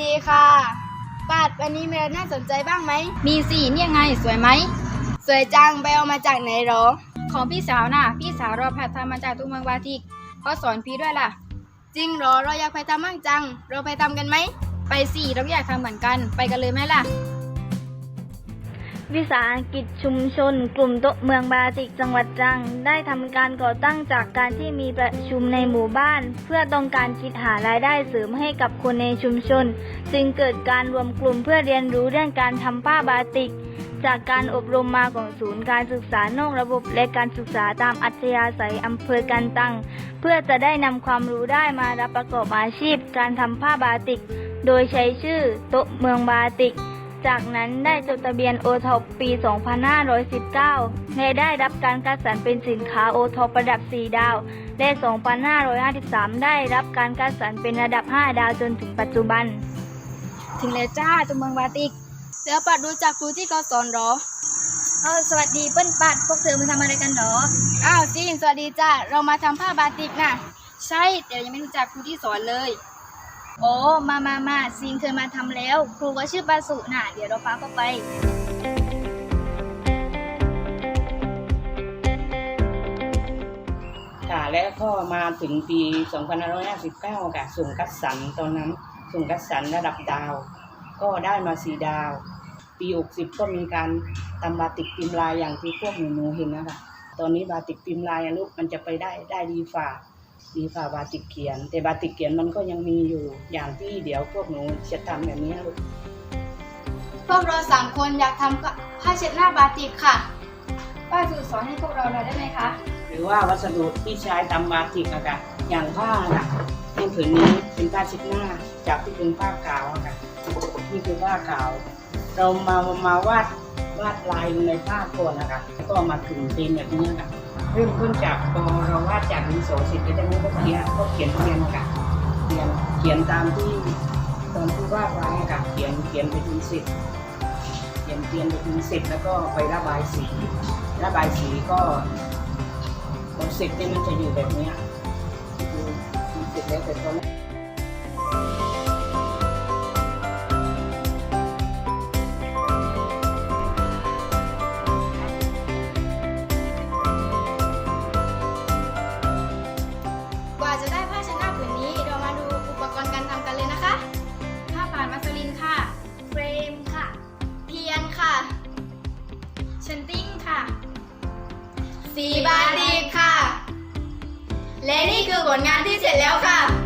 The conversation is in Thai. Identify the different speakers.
Speaker 1: ดีค่ะ ปาดวันนี้มีอะไรน่าสนใจบ้างไหม
Speaker 2: มีสิเนี่ยไงสวยไหม
Speaker 1: สวยจังไปเอามาจากไหนหรอ
Speaker 2: ของพี่สาวน่ะ พี่สาวเราผัดทำมาจากตัวเมืองวาติกเขาสอนพี่ด้วยล่ะ
Speaker 1: จริงเหรอ เราอยากไปทำบ้างจัง เราไปทำกันไหม
Speaker 2: ไปสิเราก็อยากทำเหมือนกัน ไปกันเลยไหมล่ะ
Speaker 3: วิสาหกิจชุมชน กลุ่มโต๊ะเมืองบาติกจังหวัดตรัง ได้ทำการก่อตั้งจากการที่มีประชุมในหมู่บ้าน เพื่อต้องการคิดหารายได้เสริมให้กับคนในชุมชน จึงเกิดการรวมกลุ่มเพื่อเรียนรู้เรื่องการทำผ้าบาติก จากการอบรมมาของศูนย์การศึกษานอกระบบ และการศึกษาตามอัธยาศัยอำเภอกันตัง เพื่อจะได้นำความรู้ได้มารับประกอบอาชีพ การทำผ้าบาติก โดยใช้ชื่อโต๊ะเมืองบาติก จากนั้นได้จดทะเบียนโอท็อปปี 2519 และได้รับการคัดสรรเป็นสินค้าโอท็อประดับ 4 ดาว และ 2553 ได้รับการคัดสรรเป็นระดับ 5 ดาวจนถึงปัจจุบัน
Speaker 2: ถึงแล้วจ้าตัวเมืองวาติก
Speaker 1: แล้วปัดรู้จักครูที่เขาสอนหรอ
Speaker 2: เออสวัสดีเปิ้ลปัดพวกเธอมาทำอะไรกันหรอ
Speaker 1: อ้าวจีนสวัสดีจ้าเรามาทำผ้าบาติกน่ะ
Speaker 2: ใช่แต่ยังไม่รู้จักครูที่สอนเลย โอ้มามามาซีนเคยมาทำแล้ว ครูก็ชื่อปาสุน่ะ เดี๋ยวเราพาเข้าไป
Speaker 4: ค่ะแล้วก็มาถึงปี 2559 ค่ะ ส่งคัดสรรตอนนั้น ส่งคัดสรรระดับดาว ก็ได้มาสีดาว ปี 60 ก็มีการทำบาติกพิมพ์ลายอย่างที่พวกหนูๆเห็นนะคะ ตอนนี้บาติกพิมพ์ลายลูกมันจะไปได้ได้ดีฝ่า ดีฝ่าบาติกเขียน แต่บาติกเขียนมันก็ยังมีอยู่อย่างที่เดี๋ยวพวกหนูจะทำแบบนี้ลูก
Speaker 1: พวกเราสามคนอยากทำผ้าเช็ดหน้าบาติกค่ะ
Speaker 2: ป้าสุสอนให้พวกเราหน่อยได้ไหมคะ
Speaker 4: หรือว่าวัสดุที่ใช้ทำบาติกอะค่ะอย่างผ้าค่ะในผืนนี้เป็นผ้าเช็ดหน้าจากที่เป็นผ้าขาวอะค่ะนี่คือผ้าขาว เรามามาวาดวาดลายลงในผ้าก่อนนะคะแล้วก็เอามาขึงเป็นแบบนี้ค่ะ เริ่มต้นจากพอเราวาดจากดินสอเสร็จแล้วจากนั้นก็เขียนก็เขียนเรียนค่ะเขียนเขียนตามที่ตอนที่วาดไว้อะค่ะเขียนเขียนไปถึงสิบเขียนเขียนไปถึงสิบแล้วก็ไประบายสีระบายสีก็คอนเซ็ปต์เนี่ยมันจะอยู่แบบนี้คือเสร็จแล้วแต่ตอน
Speaker 1: ชน
Speaker 2: ติ้งค่ะ
Speaker 1: สีบาดีค่ะ และนี่คือผลงานที่เสร็จแล้วค่ะ